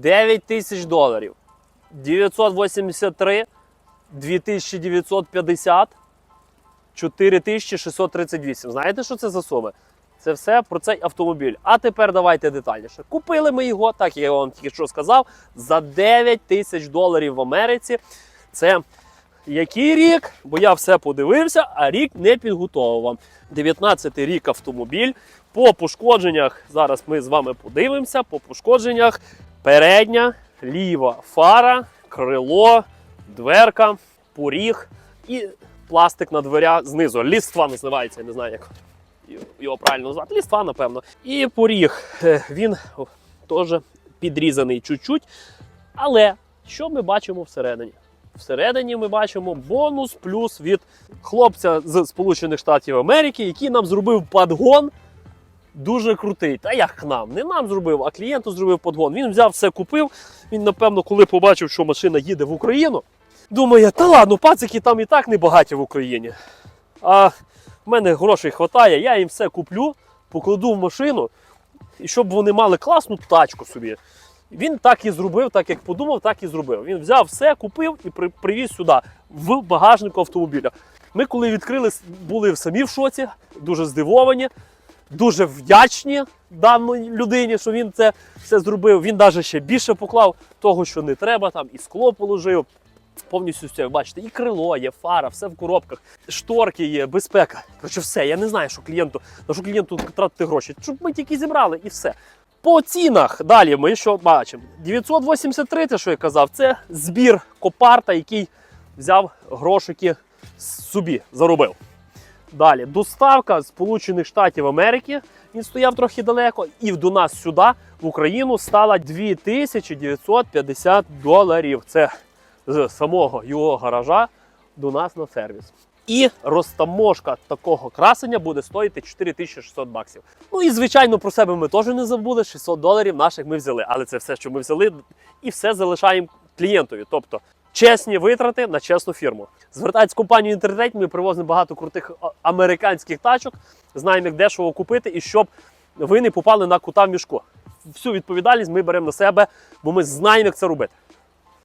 9 тисяч доларів. 983, 2950, 4638. Знаєте, що це за суми? Це все про цей автомобіль. А тепер давайте детальніше. Купили ми його, так як я вам тільки що сказав, за 9 тисяч доларів в Америці. Це який рік? Бо я все подивився, а рік не підготовив вам. 19 рік автомобіль. По пошкодженнях, зараз ми з вами подивимося. По пошкодженнях передня, ліва фара, крило, дверка, поріг і пластик на дверя знизу. Ліства називається, я не знаю, як його правильно назвати. Ліства, напевно. І поріг. е, Він теж підрізаний чуть-чуть. Але що ми бачимо всередині? Всередині ми бачимо бонус плюс від хлопця з Сполучених Штатів Америки, який нам зробив подгон. Дуже крутий. Та як нам? Не нам зробив, а клієнту зробив подгон. Він взяв все, купив. Він, напевно, коли побачив, що машина їде в Україну, думає, та ладно, пацики там і так не багаті в Україні. А в мене грошей вистачає, я їм все куплю, покладу в машину, і щоб вони мали класну тачку собі. Він так і зробив, так як подумав, так і зробив. Він взяв все, купив і привіз сюди, в багажнику автомобіля. Ми, коли відкрили, були самі в шоці, дуже здивовані, дуже вдячні даній людині, що він це все зробив. Він навіть ще більше поклав того, що не треба, там і скло положив. Повністю все, бачите, і крило є, фара, все в коробках, шторки є, безпека. Коротше, все. Я не знаю, що клієнту, на що клієнту тратити гроші. Щоб ми тільки зібрали і все. По цінах далі ми що бачимо? 983, те, що я казав, це збір копарта, який взяв грошики собі, заробив. Далі доставка Сполучених Штатів Америки. Він стояв трохи далеко, і до нас сюди, в Україну, стала 2950 доларів. Це з самого його гаража до нас на сервіс. І розтаможка такого красення буде стоїти 4600 баксів. Ну і звичайно про себе ми теж не забули. 600 доларів наших ми взяли. Але це все, що ми взяли, і все залишаємо клієнтові. Тобто чесні витрати на чесну фірму. Звертайтесь в компанію інтернет. Ми привозимо багато крутих американських тачок. Знаємо, як дешево купити, і щоб ви не попали на кута в мішку. Всю відповідальність ми беремо на себе, бо ми знаємо, як це робити.